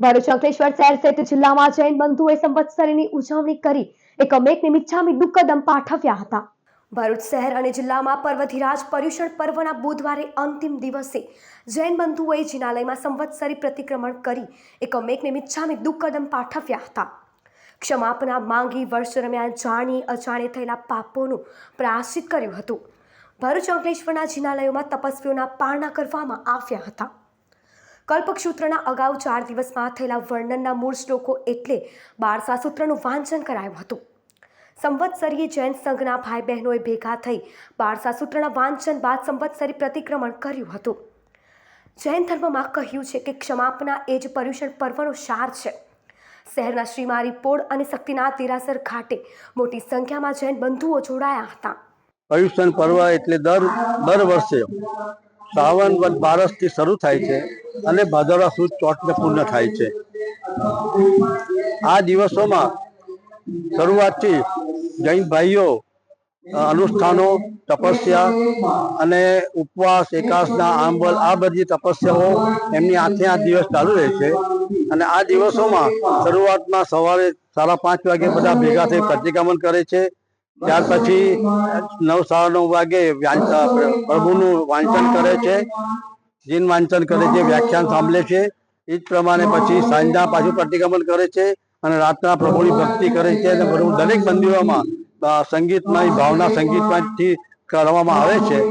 ભરૂચ અંકલેશ્વર શહેર સહિત જિલ્લામાં જૈન બંધુએ સંવત્સરીની ઉજવણી કરી. એક અમેકને મિચ્છામી દુક્કદમ પાઠવ્યા હતા. ભરૂચ શહેર અને જિલ્લામાં પર્વધિરાજ પર્યુષણ પર્વના બુધવારે અંતિમ દિવસે જૈન બંધુઓએ જિનાલયમાં સંવત્સરી પ્રતિક્રમણ કરી. એક અમેકને મિચ્છામી દુક્કદમ પાઠવ્યા હતા. ક્ષમાપના માંગી વર્ષ દરમિયાન જાણી અજાણી થયેલા પાપોનું પ્રાયશ્ચિત કર્યું હતું. ભરૂચ અંકલેશ્વરના જિનાલયોમાં તપસ્વીઓના પારણા કરવામાં આવ્યા હતા. કલ્પસૂત્રના અગાઉ ચાર દિવસમાં થયેલા વર્ણનના મૂળ શ્લોકો એટલે બારસા સૂત્રનું વાંચન કરાયું હતું. સંવત્સરીય જૈન સંઘના ભાઈ બહેનોએ ભેગા થઈ બારસા સૂત્રના વાંચન બાદ સંવત્સરી પ્રતિક્રમણ કર્યું હતું. જૈન ધર્મમાં કહ્યું છે કે ક્ષમાપના એ જ પર્યુષણ પર્વનો સાર છે. શહેરના શ્રીમારી પોળ અને શક્તિનાથ દેરાસર ઘાટે મોટી સંખ્યામાં જૈન બંધુઓ જોડાયા હતા. પર્યુષણ પર્વ એટલે દર દર વર્ષે શ્રાવણ વદ બારસથી શરૂ થાય છે અને ભાદરવા સુદ ચોટને પૂર્ણ થાય છે. આ દિવસોમાં શરૂઆતથી જૈન ભાઈઓ અનુષ્ઠાનો, તપસ્યા અને ઉપવાસ, એકાસના આંબલ, આ બધી તપસ્યાઓ એમની આઠે આઠ દિવસ ચાલુ રહે છે. અને આ દિવસોમાં શરૂઆતમાં સવારે સાડા પાંચ વાગે બધા ભેગા થઈ પ્રતિક્રમણ કરે છે. ત્યાર પછી નવ સાડા નવ વાગે પ્રભુનું વાંચન કરે છે. જીન વાંચન કરે છે, વ્યાખ્યાન સાંભળે છે. એ જ પ્રમાણે પછી સાંજના પાછું પ્રતિક્રમણ કરે છે અને રાતના પ્રભુની ભક્તિ કરે છે અને પ્રભુ દરેક મંદિરોમાં સંગીતમય, ભાવના સંગીતમાંથી કરવામાં આવે છે.